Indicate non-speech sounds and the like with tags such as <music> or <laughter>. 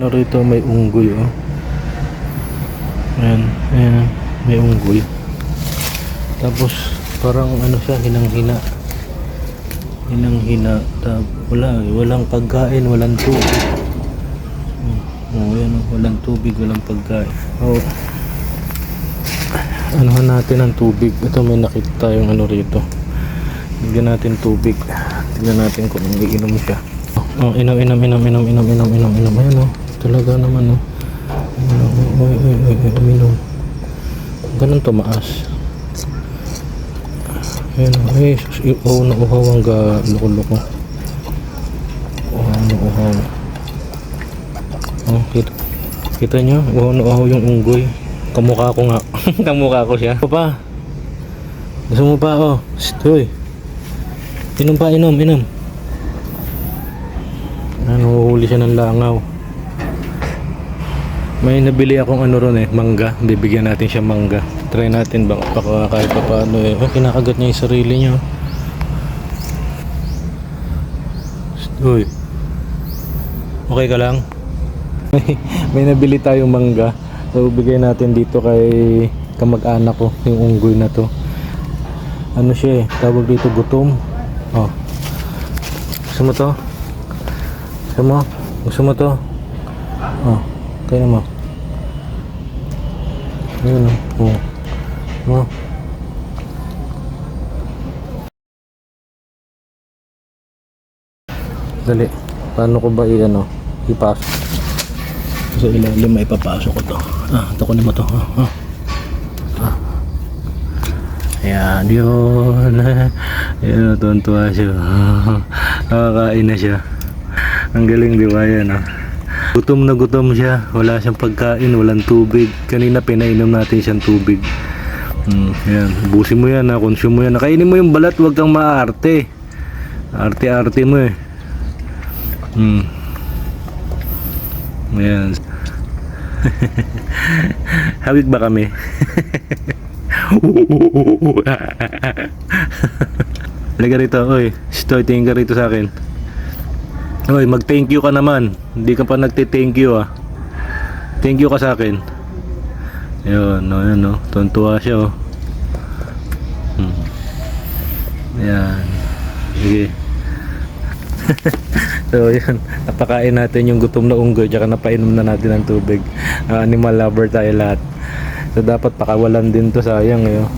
Ano rito may unggoy oh. Ayan, ayan, may unggoy. Tapos parang ano siya, hinang-hina. Hinang-hina. Wala, eh, walang pagkain, walang tubig. Oh, ayan oh, walang tubig, walang pagkain. Oh. Anuhan natin ang tubig. Ito may nakita tayong ano rito. Bigyan natin tubig. Tingnan natin kung iinom siya. Oh, inom, inom, inom, inom, inom, inom, inom, inom. Ayan oh. Talaga naman oh. Inom, oy, oy, oy, oy, uminom. Ganun tumaas. Ayan oh. Ay, sus, i- oh, nauhaw ang loko-loko. Oh, nauhaw. Oh, kita, kita nyo? Oh, nauhaw yung unggoy. Kamukha ko nga. <laughs> Kamukha ko siya. Pa? Gusto mo pa? Oh, stoy. Inom pa, inom, inom. Ano, huli siya ng langaw. May nabili akong ano ron eh, mangga. Bibigyan natin siya mangga. Try natin baka, baka kahit pa paano eh. Oh, kinakagat niya yung sarili niya. Uy. Okay ka lang? May, <laughs> may nabili tayong mangga. So, natin dito kay kamag-anak ko, yung unggoy na to. Ano siya eh, tawag dito gutom. Oh. Gusto mo to? Gusto mo? Gusto mo to? Oh, kaya mo. Ayun oh. Oh. Oh. Dali. Paano ko ba i-ano? Ipasok. Sa ilalim may papasok ko to. Ah, ito ko mo to. Ah, ah. Ah. Ayan, yun. <laughs> Ayan, tuwan-tuwa siya. <laughs> Nakakain na siya. Ang galing, di yan, ah? Gutom na gutom siya. Wala siyang pagkain, walang tubig. Kanina pinainom natin siyang tubig. Hmm, yan. Ubusin mo yan, ha? Consume mo yan. Nakainin mo yung balat, huwag kang maarte. Arte-arte mo eh. Hmm. Ayan. <laughs> Hawig ba kami? <laughs> Halika rito, oy. Stoy, tingin ka rito sa akin. Oy, mag-thank you ka naman. Hindi ka pa nagte-thank you ah. Thank you ka sa akin. Ayun, no, yun, no. Tuntua siya, oh. Hmm. Ayan. Sige. <laughs> so, yun. Napakain natin yung gutom na unggoy tsaka napainom na natin ng tubig. Ah, animal lover tayo lahat. So, dapat pakawalan din to sayang, eh. oh.